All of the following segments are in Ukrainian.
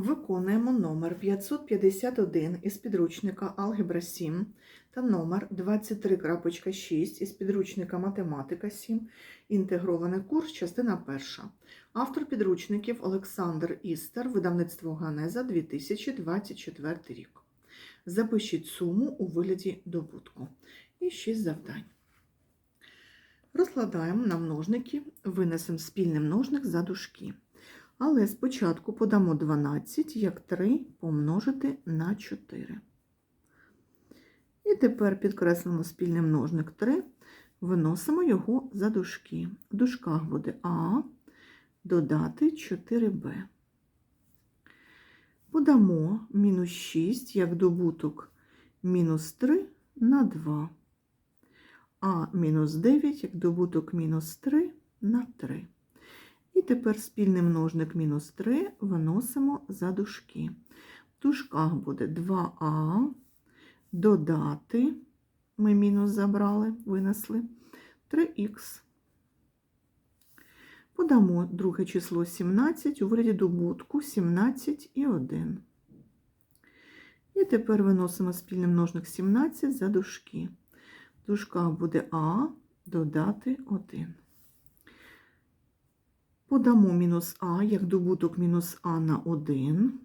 Виконуємо номер 551 із підручника Алгебра 7 та номер 23.6 із підручника Математика 7. Інтегрований курс, частина 1. Автор підручників Олександр Істер, видавництво Ганеза 2024 рік. Запишіть суму у вигляді добутку. І 6 завдань. Розкладаємо на множники, винесемо спільний множник за дужки. Але спочатку подамо 12, як 3 помножити на 4. І тепер підкреслимо спільний множник 3, виносимо його за дужки. В дужках буде А додати 4Б. Подамо мінус 6 як добуток мінус 3 на 2. А мінус 9 як добуток мінус 3 на 3. І тепер спільний множник мінус 3 виносимо за дужки. В дужках буде 2а, додати, ми мінус забрали, винесли, 3х. Подамо друге число 17 у вигляді добутку 17 і 1. І тепер виносимо спільний множник 17 за дужки. В дужках буде а, додати 1. Подамо мінус а як добуток мінус а на 1.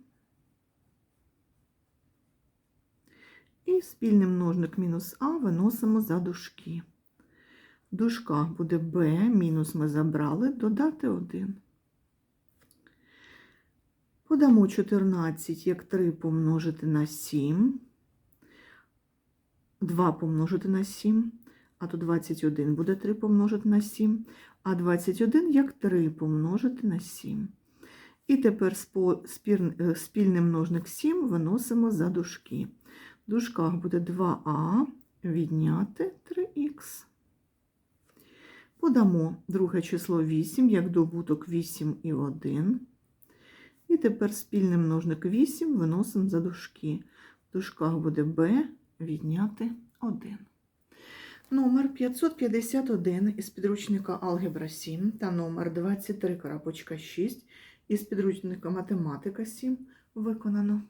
І спільний множник мінус а виносимо за дужки. В дужках буде b, мінус ми забрали, додати 1. Подамо 14 як 3 помножити на 7. 2 помножити на 7, а то 21 буде 3 помножити на 7 а 21 як 3 помножити на 7. І тепер спільний множник 7 виносимо за дужки. В дужках буде 2а відняти 3х. Подамо друге число 8, як добуток 8 і 1. І тепер спільний множник 8 виносимо за дужки. В дужках буде b відняти 1. Номер 551 із підручника Алгебра 7 та номер 23.6 із підручника Математика 7 виконано.